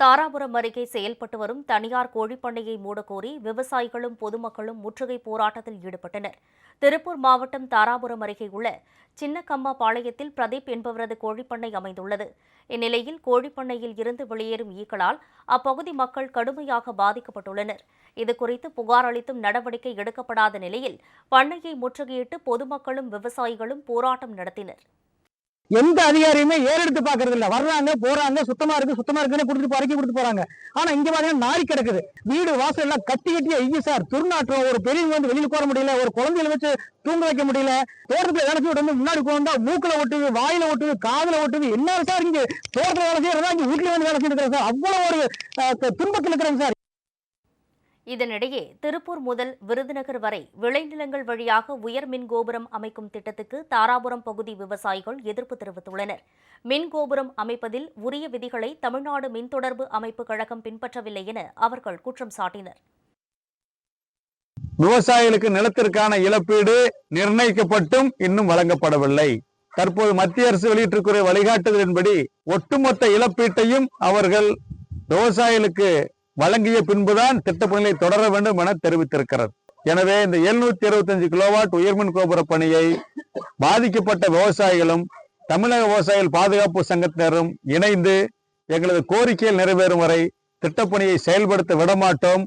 தாராபுரம் அருகே செயல்பட்டு வரும் தனியார் கோழிப்பண்ணையை மூடக்கோரி விவசாயிகளும் பொதுமக்களும் முற்றுகை போராட்டத்தில் ஈடுபட்டனர். திருப்பூர் மாவட்டம் தாராபுரம் அருகே உள்ள சின்னக்கம்மா பாளையத்தில் பிரதீப் என்பவரது கோழிப்பண்ணை அமைந்துள்ளது. இந்நிலையில் கோழிப்பண்ணையில் இருந்து வெளியேறும் ஈக்களால் அப்பகுதி மக்கள் கடுமையாக பாதிக்கப்பட்டுள்ளனர். இதுகுறித்து புகார் அளித்தும் நடவடிக்கை எடுக்கப்படாத நிலையில் பண்ணையை முற்றுகையிட்டு பொதுமக்களும் விவசாயிகளும் போராட்டம் நடத்தினர். எந்த அதிகாரியுமே ஏறெடுத்து பாக்குறது இல்ல வர்றாங்க போறாங்க சுத்தமா இருக்கு சுத்தமா இருக்குன்னு கொடுத்துட்டு பறக்கி கொடுத்து போறாங்க. ஆனா இங்க பாத்தீங்கன்னா நாரி கிடக்குது. வீடு வாசல் எல்லாம் கட்டி கட்டி ஐயோ சார் துர்நாற்றம் ஒரு பெரியவங்க வந்து வெளியில் போற முடியல ஒரு குழந்தைகளை வச்சு தூங்க வைக்க முடியல தோட்டத்துல வேலை செய்ய வந்து முன்னாடி போனா மூக்குல ஒட்டுது வாயில ஒட்டுது காதுல ஒட்டுது. என்ன சார் இங்க தோட்டத்துல வேலை செய்யறதா இங்க வீட்டுல வந்து வேலை செய்யறது சார்? அவ்வளவு ஒரு துன்பத்தில் இருக்கிறாங்க சார். இதனிடையே திருப்பூர் முதல் விருதுநகர் வரை விளைநிலங்கள் வழியாக உயர் மின் கோபுரம் அமைக்கும் திட்டத்துக்கு தாராபுரம் பகுதி விவசாயிகள் எதிர்ப்பு தெரிவித்துள்ளனர். மின் கோபுரம் அமைப்பதில் உரிய விதிகளை தமிழ்நாடு மின் தொடர்பு அமைப்பு கழகம் பின்பற்றவில்லை என அவர்கள் குற்றம் சாட்டினர். விவசாயிகளுக்கு நிலத்திற்கான இழப்பீடு நிர்ணயிக்கப்பட்டும் இன்னும் வழங்கப்படவில்லை. தற்போது மத்திய அரசு வெளியிட்டிருக்கிற வழிகாட்டுதலின்படி ஒட்டுமொத்த இழப்பீட்டையும் அவர்கள் விவசாயிகளுக்கு வழங்கிய பின்புதான் திட்டப்பணிகளை தொடர வேண்டும் என தெரிவித்திருக்கிறது. எனவே இந்த எழுநூத்தி இருபத்தஞ்சு கிலோவாட் உயர்மின் கோபுர பணியை பாதிக்கப்பட்ட விவசாயிகளும் தமிழக விவசாயிகள் பாதுகாப்பு சங்கத்தினரும் இணைந்து எங்களது கோரிக்கைகள் நிறைவேறும் வரை திட்டப்பணியை செயல்படுத்த விடமாட்டோம்.